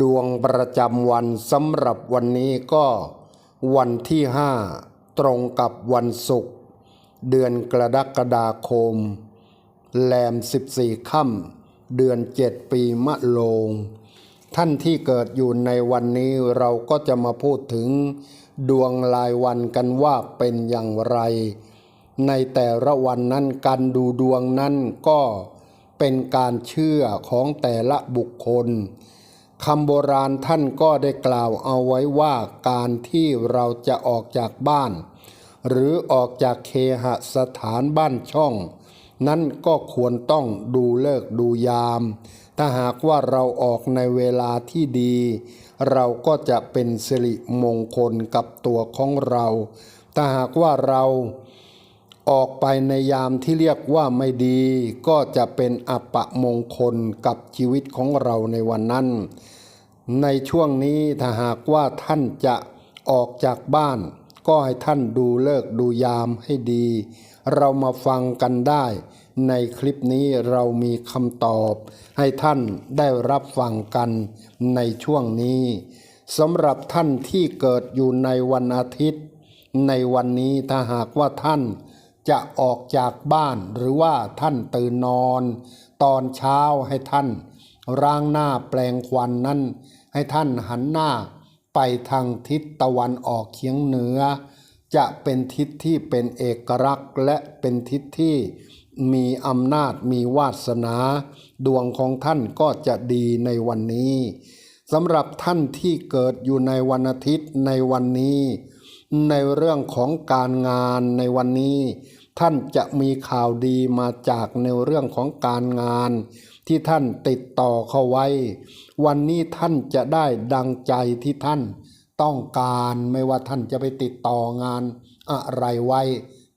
ดวงประจำวันสำหรับวันนี้ก็วันที่ห้าตรงกับวันศุกร์เดือนกรกฎาคมแรม14ค่ำเดือนเจ็ดปีมะโรงท่านที่เกิดอยู่ในวันนี้เราก็จะมาพูดถึงดวงรายวันกันว่าเป็นอย่างไร ในแต่ละวันนั้นการดูดวงนั้นก็เป็นการเชื่อของแต่ละบุคคล คำโบราณท่านก็ได้กล่าวเอาไว้ว่าการที่เราจะออกจากบ้าน หรือออกจากเคหสถานบ้านช่อง นั้นก็ควรต้องดูเลิกดูยาม ถ้าหากว่าเราออกในเวลาที่ดี เราก็จะเป็นสิริมงคลกับตัวของเรา ถ้าหากว่าเรา ออกไปในยามที่เรียกว่าไม่ดี ก็จะเป็นอัปมงคลกับชีวิตของเราในวันนั้น ในช่วงนี้ถ้าหากว่าท่านจะออกจากบ้าน ก็ให้ท่านดูเลิกดูยามให้ดี เรามาฟังกันได้ ในคลิปนี้เรามีคำตอบ ให้ท่านได้รับฟังกันในช่วงนี้สำหรับท่านที่เกิดอยู่ในวันอาทิตย์ ในวันนี้ถ้าหากว่าท่าน จะออกจากบ้านหรือว่าท่านตื่นนอน ตอนเช้าให้ท่านร่างหน้าแปลงควันนั้น ให้ท่านหันหน้าไปทางทิศตะวันออกเฉียงเหนือ จะเป็นทิศที่เป็นเอกลักษณ์และเป็นทิศที่มีอำนาจมีวาสนา ดวงของท่านก็จะดีในวันนี้สำหรับท่านที่เกิดอยู่ในวันอาทิตย์ในวันนี้ ในเรื่องของการงานในวันนี้ ท่านจะมีข่าวดีมาจากในเรื่องของการงาน ที่ท่านติดต่อเข้าไว้ วันนี้ท่านจะได้ดังใจที่ท่านต้องการไม่ว่าท่านจะไปติดต่องานอะไรไว้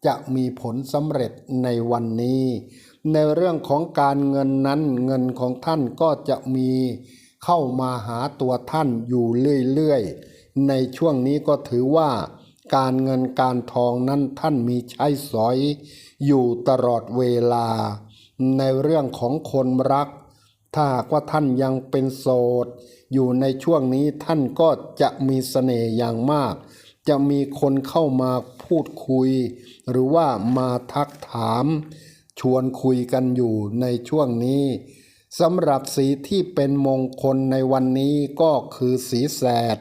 จะมีผลสำเร็จในวันนี้ ในเรื่องของการเงินนั้นเงินของท่านก็จะมีเข้ามาหาตัวท่านอยู่เรื่อยๆ ในช่วงนี้ก็ถือว่า การเงินการทองนั้นท่านมีใช้สอย อยู่ตลอดเวลา ในเรื่องของคนรัก ถ้าหากว่าท่านยังเป็นโสด อยู่ในช่วงนี้ท่านก็จะมีเสน่ห์อย่างมาก จะมีคนเข้ามาพูดคุย หรือว่ามาทักถาม ชวนคุยกันอยู่ในช่วงนี้สำหรับสีที่เป็นมงคลในวันนี้ก็คือสีแสด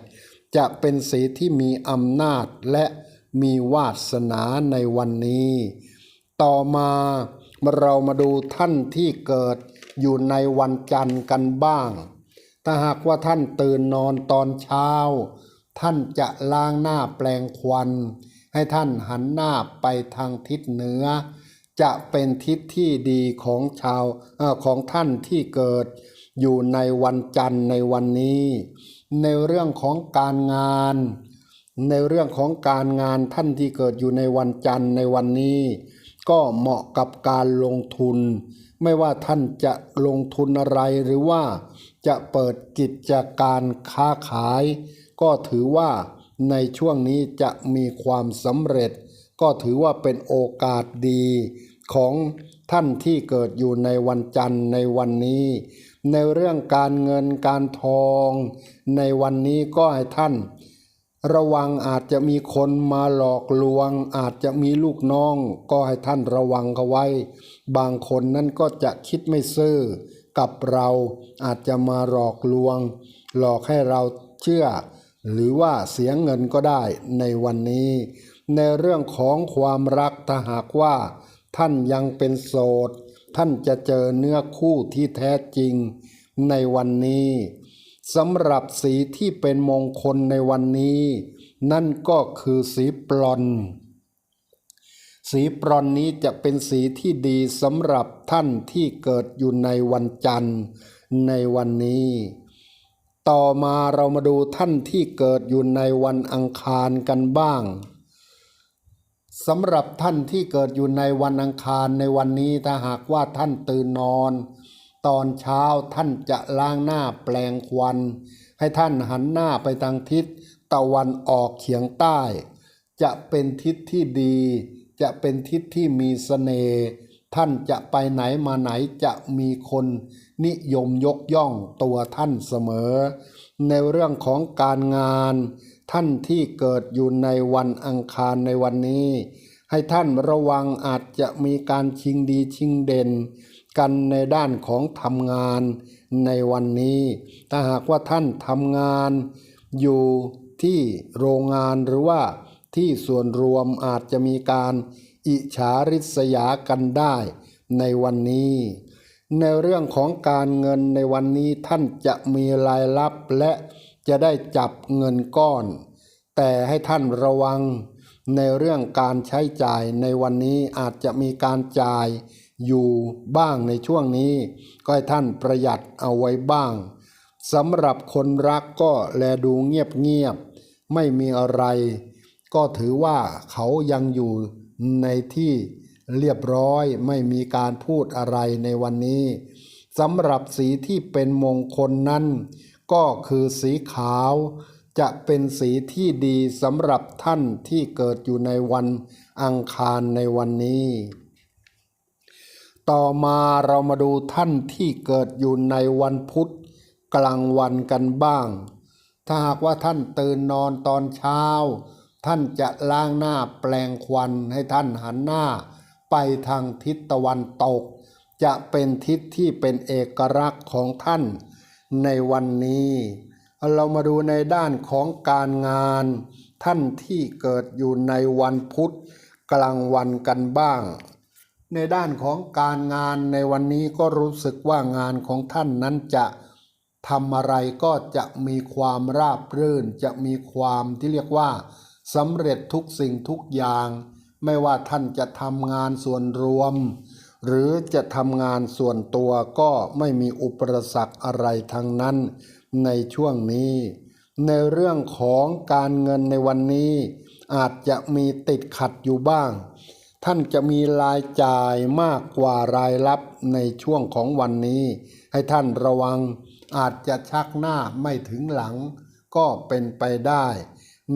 จะเป็นสีที่มีอำนาจและมีวาสนาในวันนี้ ต่อมาเรามาดูท่านที่เกิดอยู่ในวันจันทร์กันบ้าง ถ้าหากว่าท่านตื่นนอนตอนเช้า ท่านจะล้างหน้าแปลงควัน ให้ท่านหันหน้าไปทางทิศเหนือ จะเป็นทิศที่ดีของชาวอของท่านที่เกิดอยู่ในวันจันทร์ในวันนี้ ในเรื่องของการงาน ในเรื่องของการงานท่านที่เกิดอยู่ในวันจันทร์ในวันนี้ ก็เหมาะกับการลงทุน ไม่ว่าท่านจะลงทุนอะไรหรือว่าจะเปิดกิจการค้าขาย ก็ถือว่าในช่วงนี้จะมีความสำเร็จ ก็ถือว่าเป็นโอกาสดีของท่านที่เกิดอยู่ในวันจันทร์ในวันนี้ ในเรื่องการเงินการทอง ในวันนี้ก็ให้ท่าน ระวังอาจจะมีคนมาหลอกลวง อาจจะมีลูกน้อง ก็ให้ท่านระวังเขาไว้ บางคนนั้นก็จะคิดไม่ซื่อกับเราอาจจะมาหลอกลวง หลอกให้เราเชื่อ หรือว่าเสียเงินก็ได้ในวันนี้ ในเรื่องของความรักถ้าหากว่า ท่านยังเป็นโสด ท่านจะเจอเนื้อคู่ที่แท้จริงในวันนี้สำหรับสีที่เป็นมงคลในวันนี้ นั่นก็คือสีปลอนสีปรอนนี้จะเป็นสีที่ดีสำหรับท่านที่เกิดอยู่ในวันจันทร์ในวันนี้ ต่อมาเรามาดูท่านที่เกิดอยู่ในวันอังคารกันบ้าง สำหรับท่านที่เกิดอยู่ในวันอังคารในวันนี้ถ้าหากว่าท่านตื่นนอน ตอนเช้าท่านจะล้างหน้าแปลงควัน ให้ท่านหันหน้าไปทางทิศตะวันออกเฉียงใต้ จะเป็นทิศที่ดี จะเป็นทิศที่มีเสน่ห์ท่านจะไปไหนมาไหนจะมีคนนิยมยกย่องตัวท่านเสมอ ในเรื่องของการงาน ท่านที่เกิดอยู่ในวันอังคารในวันนี้ ให้ท่านระวังอาจจะมีการชิงดีชิงเด่น กันในด้านของทำงานในวันนี้ ถ้าหากว่าท่านทำงาน อยู่ที่โรงงานหรือว่าที่ส่วนรวมอาจจะมีการอิจฉาริษยากันได้ในวันนี้ ในเรื่องของการเงินในวันนี้ท่านจะมีรายรับและ จะได้จับเงินก้อน แต่ให้ท่านระวังในเรื่องการใช้จ่ายในวันนี้อาจจะมีการจ่ายอยู่บ้างในช่วงนี้ ก็ให้ท่านประหยัดเอาไว้บ้างสำหรับคนรักก็แลดูเงียบๆไม่มีอะไร ก็ถือว่าเขายังอยู่ในที่เรียบร้อยไม่มีการพูดอะไรในวันนี้สำหรับสีที่เป็นมงคลนั้น ก็คือสีขาว จะเป็นสีที่ดีสำหรับท่านที่เกิดอยู่ในวันอังคารในวันนี้ ต่อมาเรามาดูท่านที่เกิดอยู่ในวันพุธกลางวันกันบ้าง ถ้าหากว่าท่านตื่นนอนตอนเช้า ท่านจะล้างหน้าแปลงควันให้ท่านหันหน้า ไปทางทิศตะวันตก จะเป็นทิศที่เป็นเอกลักษณ์ของท่าน ในวันนี้ เรามาดูในด้านของการงาน ท่านที่เกิดอยู่ในวันพุธกลางวันกันบ้าง ในด้านของการงานในวันนี้ก็รู้สึกว่างานของท่านนั้นจะทำอะไรก็จะมีความราบรื่น จะมีความที่เรียกว่าสำเร็จทุกสิ่งทุกอย่าง ไม่ว่าท่านจะทำงานส่วนรวม หรือจะทำงานส่วนตัวก็ไม่มีอุปสรรคอะไรทั้งนั้นในช่วงนี้ ในเรื่องของการเงินในวันนี้ อาจจะมีติดขัดอยู่บ้าง ท่านจะมีรายจ่ายมากกว่ารายรับในช่วงของวันนี้ ให้ท่านระวัง อาจจะชักหน้าไม่ถึงหลัง ก็เป็นไปได้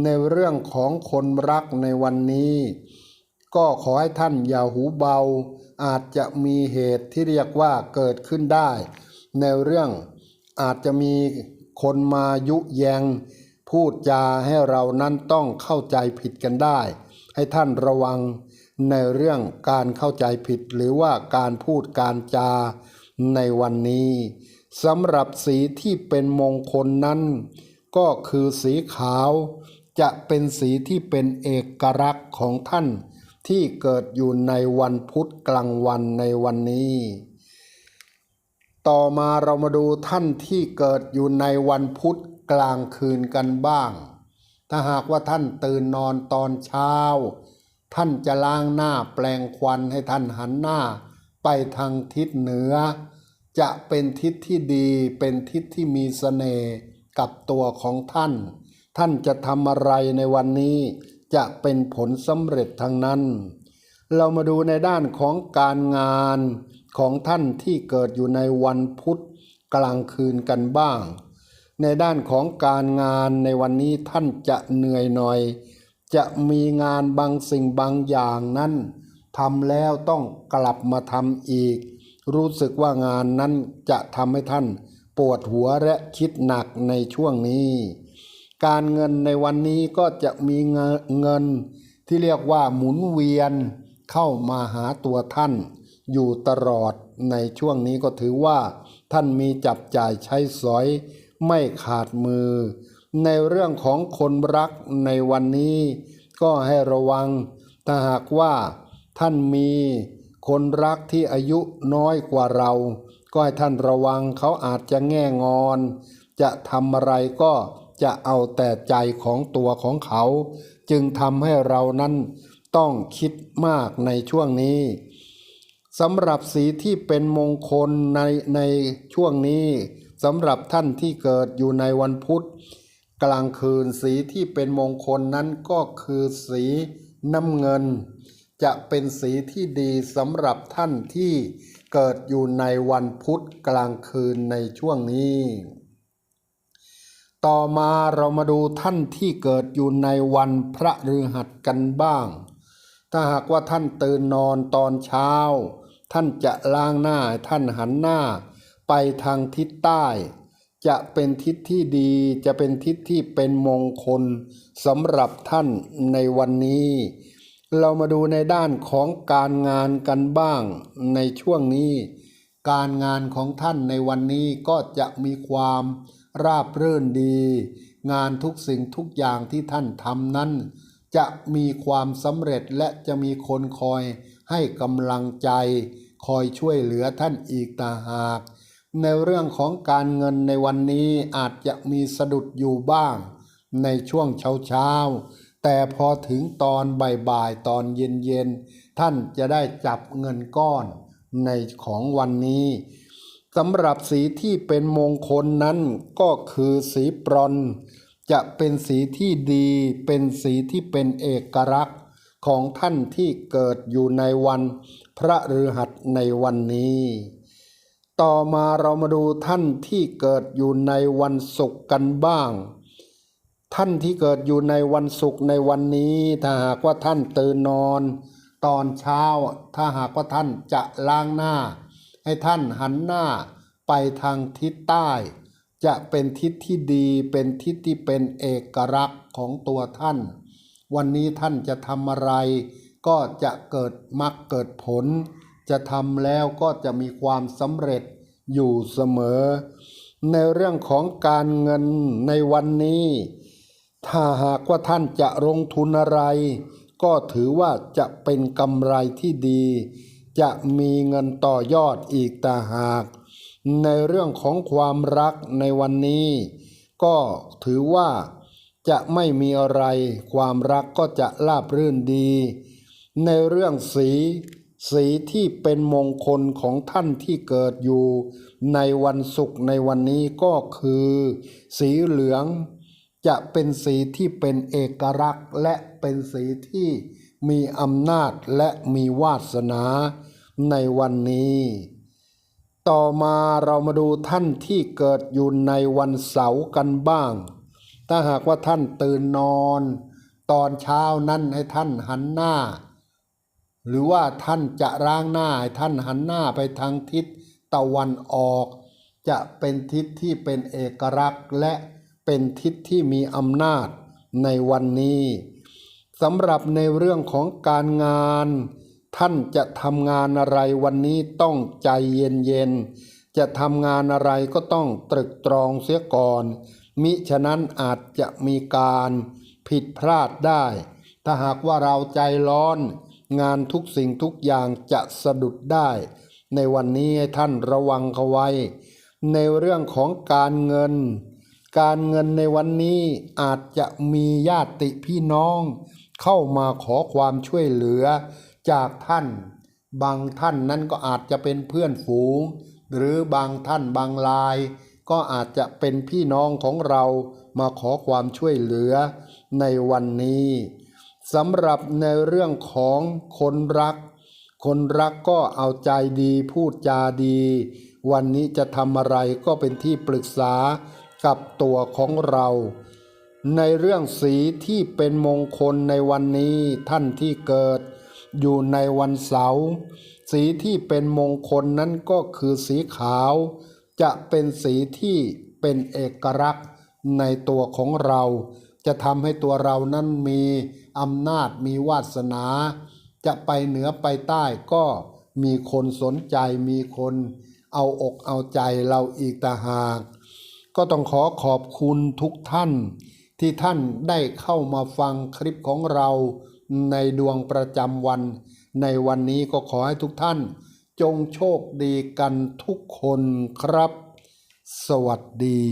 ในเรื่องของคนรักในวันนี้ ก็ขอให้ท่านอย่าหูเบา อาจจะมีเหตุที่เรียกว่าเกิดขึ้นได้ ในเรื่องอาจจะมีคนมายุแยง พูดจาให้เรานั้นต้องเข้าใจผิดกันได้ ให้ท่านระวังในเรื่องการเข้าใจผิดหรือว่าการพูดการจาในวันนี้สำหรับสีที่เป็นมงคลนั้น ก็คือสีขาว จะเป็นสีที่เป็นเอกลักษณ์ของท่าน ที่เกิดอยู่ในวันพุธกลางวันในวันนี้ ต่อมาเรามาดูท่านที่เกิดอยู่ในวันพุธกลางคืนกันบ้าง ถ้าหากว่าท่านตื่นนอนตอนเช้า ท่านจะล้างหน้าแปลงควันให้ท่านหันหน้า ไปทางทิศเหนือ จะเป็นทิศที่ดีเป็นทิศที่มีเสน่ห์กับตัวของท่าน ท่านจะทำอะไรในวันนี้ จะเป็นผลสำเร็จทางนั้น เรามาดูในด้านของการงานของท่านที่เกิดอยู่ในวันพุธกลางคืนกันบ้าง ในด้านของการงานในวันนี้ท่านจะเหนื่อยหน่อย จะมีงานบางสิ่งบางอย่างนั้นทำแล้วต้องกลับมาทำอีก รู้สึกว่างานนั้นจะทำให้ท่าน ปวดหัวและคิดหนักในช่วงนี้ การเงินในวันนี้ก็จะมีเงินที่เรียกว่าหมุนเวียนเข้ามาหาตัวท่าน อยู่ตลอดในช่วงนี้ก็ถือว่า ท่านมีจับจ่ายใช้สอย ไม่ขาดมือ ในเรื่องของคนรักในวันนี้ ก็ให้ระวัง ถ้าหากว่า ท่านมีคนรักที่อายุน้อยกว่าเรา ก็ให้ท่านระวังเขาอาจจะแง่งอน จะทำอะไรก็ จะเอาแต่ใจของตัวของเขา จึงทำให้เรานั้นต้องคิดมากในช่วงนี้สำหรับสีที่เป็นมงคลในในช่วงนี้สำหรับท่านที่เกิดอยู่ในวันพุธ กลางคืนสีที่เป็นมงคลนั้นก็คือสีน้ำเงิน จะเป็นสีที่ดีสำหรับท่านที่เกิดอยู่ในวันพุธกลางคืนในช่วงนี้ ต่อมาเรามาดูท่านที่เกิดอยู่ในวันพระฤหัสกันบ้าง ถ้าหากว่าท่านตื่นนอนตอนเช้า ท่านจะล้างหน้าท่านหันหน้าไปไปทางทิศใต้ จะเป็นทิศที่ดีจะเป็นทิศที่เป็นมงคลสำหรับท่านในวันนี้ เรามาดูในด้านของการงานกันบ้างในช่วงนี้ การงานของท่านในวันนี้ก็จะมีความ ราบรื่นดี งานทุกสิ่งทุกอย่างที่ท่านทำนั้น จะมีความสำเร็จและจะมีคนคอยให้กำลังใจ คอยช่วยเหลือท่านอีกต่างหาก ในเรื่องของการเงินในวันนี้อาจจะมีสะดุดอยู่บ้าง ในช่วงเช้าเช้าๆแต่พอถึงตอนบ่ายๆ ตอนเย็นๆ ท่านจะได้จับเงินก้อนในของวันนี้ สำหรับสีที่เป็นมงคลนั้นก็คือสีบรอน จะเป็นสีที่ดี เป็นสีที่เป็นเอกลักษณ์ของท่านที่เกิดอยู่ในวันพระฤหัสในวันนี้ ต่อมาเรามาดูท่านที่เกิดอยู่ในวันศุกร์กันบ้าง ท่านที่เกิดอยู่ในวันศุกร์ในวันนี้ถ้าหากว่าท่านตื่นนอน ตอนเช้าถ้าหากว่าท่านจะล้างหน้า ให้ท่านหันหน้าไปทางทิศใต้ จะเป็นทิศที่ดีเป็นทิศที่เป็นเอกลักษณ์ของตัวท่าน วันนี้ท่านจะทำอะไร ก็จะเกิดมรรคเกิดผล จะทำแล้วก็จะมีความสำเร็จอยู่เสมอ ในเรื่องของการเงินในวันนี้ ถ้าหากว่าท่านจะลงทุนอะไร ก็ถือว่าจะเป็นกำไรที่ดี จะมีเงินต่อยอดอีกต่าหาก ในเรื่องของความรักในวันนี้ ก็ถือว่าจะไม่มีอะไรความรักก็จะราบรื่นดี ในเรื่องสี สีที่เป็นมงคลของท่านที่เกิดอยู่ ในวันศุกร์ในวันนี้ก็คือ สีเหลือง จะเป็นสีที่เป็นเอกลักษณ์และเป็นสีที่ มีอำนาจและมีวาสนาในวันนี้ ต่อมาเรามาดูท่านที่เกิดอยู่ในวันเสาร์กันบ้าง ถ้าหากว่าท่านตื่นนอน ตอนเช้านั้นให้ท่านหันหน้า หรือว่าท่านจะร่างหน้าให้ท่านหันหน้าไปทางทิศตะวันออก จะเป็นทิศที่เป็นเอกลักษณ์และเป็นทิศที่มีอำนาจในวันนี้ สำหรับในเรื่องของการงาน ท่านจะทำงานอะไรวันนี้ต้องใจเย็นๆจะทำงานอะไรก็ต้องตรึกตรองเสียก่อน มิฉะนั้นอาจจะมีการผิดพลาดได้ ถ้าหากว่าเราใจร้อน งานทุกสิ่งทุกอย่างจะสะดุดได้ ในวันนี้ให้ท่านระวังเขาไว้ ในเรื่องของการเงิน การเงินในวันนี้อาจจะมีญาติพี่น้อง เข้ามาขอความช่วยเหลือจากท่าน บางท่านนั้นก็อาจจะเป็นเพื่อนฝูง หรือบางท่านบางราย ก็อาจจะเป็นพี่น้องของเรามาขอความช่วยเหลือในวันนี้สำหรับในเรื่องของคนรัก คนรักก็เอาใจดีพูดจาดี วันนี้จะทำอะไรก็เป็นที่ปรึกษากับตัวของเรา ในเรื่องสีที่เป็นมงคลในวันนี้ท่านที่เกิด อยู่ในวันเสาร์สีที่เป็นมงคลนั้นก็คือสีขาว จะเป็นสีที่เป็นเอกลักษณ์ในตัวของเรา จะทำให้ตัวเรานั้นมีอำนาจมีวาสนา จะไปเหนือไปใต้ก็มีคนสนใจมีคนเอาอกเอาใจเราอีกต่างหาก ก็ต้องขอขอบคุณทุกท่าน ที่ท่านได้เข้ามาฟังคลิปของเราในดวงประจำวัน ในวันนี้ก็ขอให้ทุกท่าน จงโชคดีกันทุกคนครับ สวัสดี